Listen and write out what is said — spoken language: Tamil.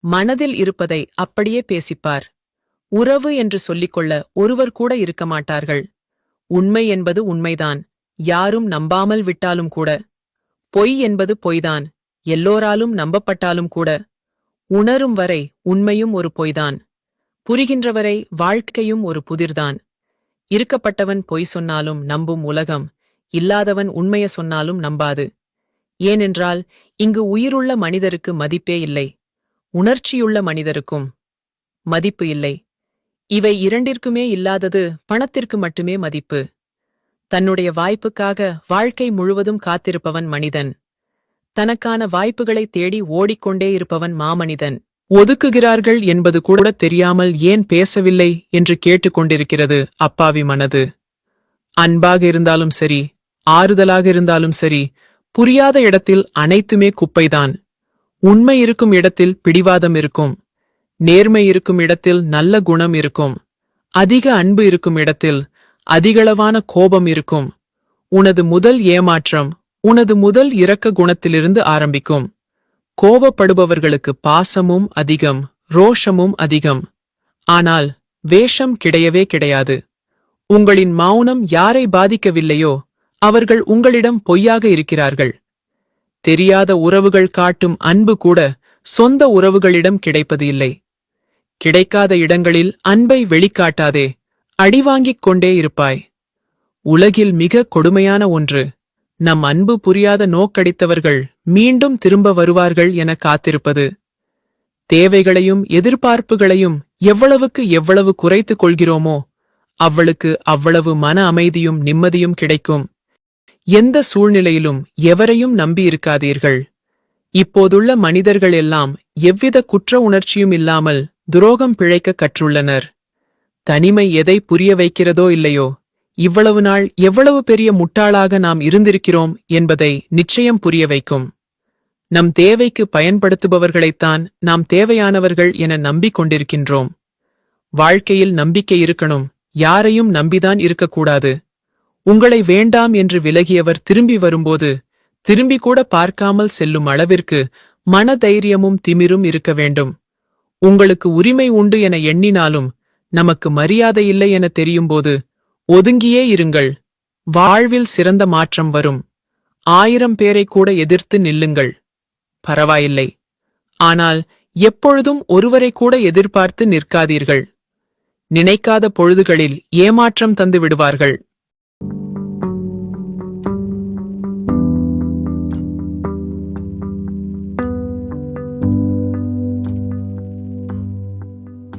மனதில் இருப்பதை அப்படியே பேசிப்பார். உறவு என்று சொல்லிக்கொள்ள ஒருவர் கூட இருக்க மாட்டார்கள். உண்மை என்பது உண்மைதான். யாரும் நம்பாமல் விட்டாலும் கூட. பொய் என்பது பொய்தான். எல்லோராலும் நம்பப்பட்டாலும் கூட. உணரும் வரை உண்மையும் ஒரு பொய்தான். புரிகின்றவரை வாழ்க்கையும் ஒரு புதிர்தான். இருக்கப்பட்டவன் பொய் சொன்னாலும் நம்பும் உலகம். இல்லாதவன் உண்மைய சொன்னாலும் நம்பாது. ஏனென்றால் இங்கு உயிருள்ள மனிதருக்கு மதிப்பே இல்லை. உணர்ச்சியுள்ள மனிதருக்கும் மதிப்பு இல்லை. இவை இரண்டிற்குமே இல்லாதது பணத்திற்கு மட்டுமே மதிப்பு. தன்னுடைய வாய்ப்புக்காக வாழ்க்கை முழுவதும் காத்திருப்பவன் மனிதன். தனக்கான வாய்ப்புகளை தேடி ஓடிக்கொண்டே இருப்பவன் மாமனிதன். ஒதுக்குகிறார்கள் என்பது கூட தெரியாமல் ஏன் பேசவில்லை என்று கேட்டுக்கொண்டிருக்கிறது அப்பாவி மனது. அன்பாக இருந்தாலும் சரி ஆறுதலாக இருந்தாலும் சரி புரியாத இடத்தில் அனைத்துமே குப்பைதான். உண்மை இருக்கும் இடத்தில் பிடிவாதம் இருக்கும். நேர்மை இருக்கும் இடத்தில் நல்ல குணம் இருக்கும். அதிக அன்பு இருக்கும் இடத்தில் அதிகளவான கோபம் இருக்கும். உனது முதல் ஏமாற்றம் உனது முதல் இரக்க குணத்திலிருந்து ஆரம்பிக்கும். கோபப்படுபவர்களுக்கு பாசமும் அதிகம் ரோஷமும் அதிகம். ஆனால் வேஷம் கிடையவே கிடையாது. உங்களின் மௌனம் யாரை பாதிக்கவில்லையோ அவர்கள் உங்களிடம் பொய்யாக இருக்கிறார்கள். தெரியாத உறவுகள் காட்டும் அன்பு கூட சொந்த உறவுகளிடம் கிடைப்பது இல்லை. கிடைக்காத இடங்களில் அன்பை வெளிக்காட்டாதே அடிவாங்கிக் கொண்டே இருப்பாய். உலகில் மிக கொடுமையான ஒன்று நம் அன்பு புரியாத நோக்கடித்தவர்கள் மீண்டும் திரும்ப வருவார்கள் என காத்திருப்பது. தேவைகளையும் எதிர்பார்ப்புகளையும் எவ்வளவுக்கு எவ்வளவு குறைத்துக் கொள்கிறோமோ அவளுக்கு அவ்வளவு மன அமைதியும் நிம்மதியும் கிடைக்கும். எந்த சூழ்நிலையிலும் எவரையும் நம்பியிருக்காதீர்கள். இப்போதுள்ள மனிதர்கள் எல்லாம் எவ்வித குற்ற உணர்ச்சியும் இல்லாமல் துரோகம் பிழைக்க கற்றுள்ளனர். தனிமை எதை புரிய வைக்கிறதோ இல்லையோ இவ்வளவு நாள் எவ்வளவு பெரிய முட்டாளாக நாம் இருந்திருக்கிறோம் என்பதை நிச்சயம் புரிய வைக்கும். நம் தேவைக்கு பயன்படுத்துபவர்களைத்தான் நாம் தேவையானவர்கள் என நம்பிக்கொண்டிருக்கின்றோம். வாழ்க்கையில் நம்பிக்கை இருக்கணும் யாரையும் நம்பிதான் இருக்கக்கூடாது. உங்களை வேண்டாம் என்று விலகியவர் திரும்பி வரும்போது திரும்பி கூட பார்க்காமல் செல்லும் அளவிற்கு மன தைரியமும் திமிரும் இருக்க வேண்டும். உங்களுக்கு உரிமை உண்டு என எண்ணினாலும் நமக்கு மரியாதை இல்லை என தெரியும்போது ஒதுங்கியே இருங்கள். வாழ்வில் சிறந்த மாற்றம் வரும். ஆயிரம் பேரை கூட எதிர்த்து நில்லுங்கள். பரவாயில்லை. ஆனால் எப்பொழுதும் ஒருவரை கூட எதிர்பார்த்து நிற்காதீர்கள். நினைக்காத பொழுதுகளில் ஏமாற்றம் தந்து விடுவார்கள்.